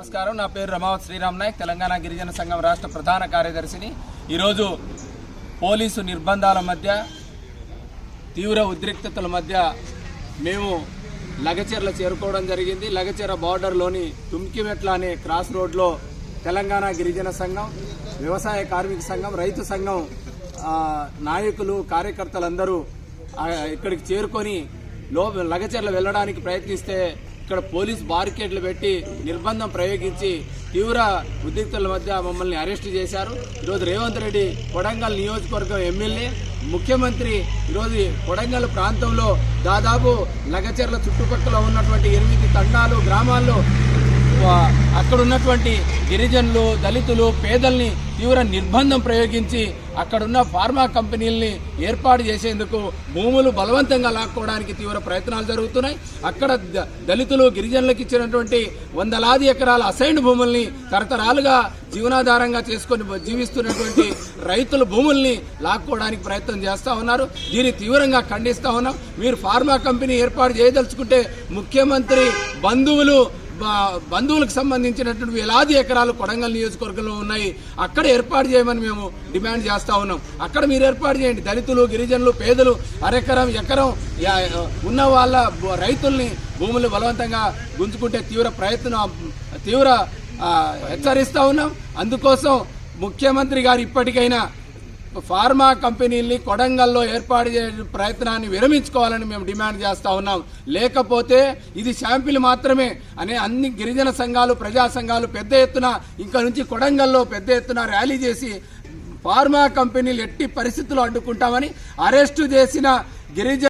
నమస్కారం. నా పేరు రమావత్ శ్రీరామ్ నాయక్ తెలంగాణ గిరిజన సంఘం రాష్ట్ర ప్రధాన కార్యదర్శిని. ఈరోజు పోలీసు నిర్బంధాల మధ్య తీవ్ర ఉద్రిక్తతల మధ్య మేము లగచెర్ల చేరుకోవడం జరిగింది. లగచెర బార్డర్లోని తుమ్కిమెట్ల అనే క్రాస్ రోడ్లో తెలంగాణ గిరిజన సంఘం వ్యవసాయ కార్మిక సంఘం రైతు సంఘం నాయకులు కార్యకర్తలందరూ ఇక్కడికి చేరుకొని లో లగచెర్ల వెళ్ళడానికి ప్రయత్నిస్తే ఇక్కడ పోలీస్ బారికేడ్లు పెట్టి నిర్బంధం ప్రయోగించి తీవ్ర ఉద్రిక్తుల మధ్య మమ్మల్ని అరెస్ట్ చేశారు. ఈరోజు రేవంత్ రెడ్డి కొడంగల్ నియోజకవర్గం ఎమ్మెల్యే ముఖ్యమంత్రి ఈరోజు కొడంగల్ ప్రాంతంలో దాదాపు లగచెర్ల చుట్టుపక్కల ఉన్నటువంటి ఎనిమిది తండాలు గ్రామాల్లో అక్కడ ఉన్నటువంటి గిరిజనులు దళితులు పేదల్ని తీవ్ర నిర్బంధం ప్రయోగించి అక్కడున్న ఫార్మా కంపెనీల్ని ఏర్పాటు చేసేందుకు భూములు బలవంతంగా లాక్కోవడానికి తీవ్ర ప్రయత్నాలు జరుగుతున్నాయి. అక్కడ దళితులు గిరిజనులకు ఇచ్చినటువంటి వందలాది ఎకరాల అసైన్ భూముల్ని తరతరాలుగా జీవనాధారంగా చేసుకొని జీవిస్తున్నటువంటి రైతుల భూముల్ని లాక్కోవడానికి ప్రయత్నం చేస్తూ ఉన్నారు. దీన్ని తీవ్రంగా ఖండిస్తూ ఉన్నాం. మీరు ఫార్మా కంపెనీ ఏర్పాటు చేయదలుచుకుంటే ముఖ్యమంత్రి బంధువులు బంధువులకు సంబంధించినటువంటి వేలాది ఎకరాలు కొడంగల్ నియోజకవర్గంలో ఉన్నాయి. అక్కడ ఏర్పాటు చేయమని మేము డిమాండ్ చేస్తా ఉన్నాం. అక్కడ మీరు ఏర్పాటు చేయండి. దళితులు గిరిజనులు పేదలు అరెకరం ఎకరం ఉన్న వాళ్ళ రైతుల్ని భూములు బలవంతంగా గుంజుకుంటే తీవ్ర ప్రయత్నం తీవ్ర హెచ్చరిస్తూ హెచ్చరిస్తా ఉన్నాం. అందుకోసం ముఖ్యమంత్రి గారు ఇప్పటికైనా ఫార్మా కంపెనీల్ని కొడంగల్లో ఏర్పాటు చేసే ప్రయత్నాన్ని విరమించుకోవాలని మేము డిమాండ్ చేస్తా ఉన్నాం. లేకపోతే ఇది శాంపిల్ మాత్రమే అనే అన్ని గిరిజన సంఘాలు ప్రజా సంఘాలు పెద్ద ఎత్తున ఇంకా నుంచి కొడంగల్లో పెద్ద ఎత్తున ర్యాలీ చేసి ఫార్మా కంపెనీలు ఎట్టి పరిస్థితులు అడ్డుకుంటామని అరెస్టు చేసిన గిరిజన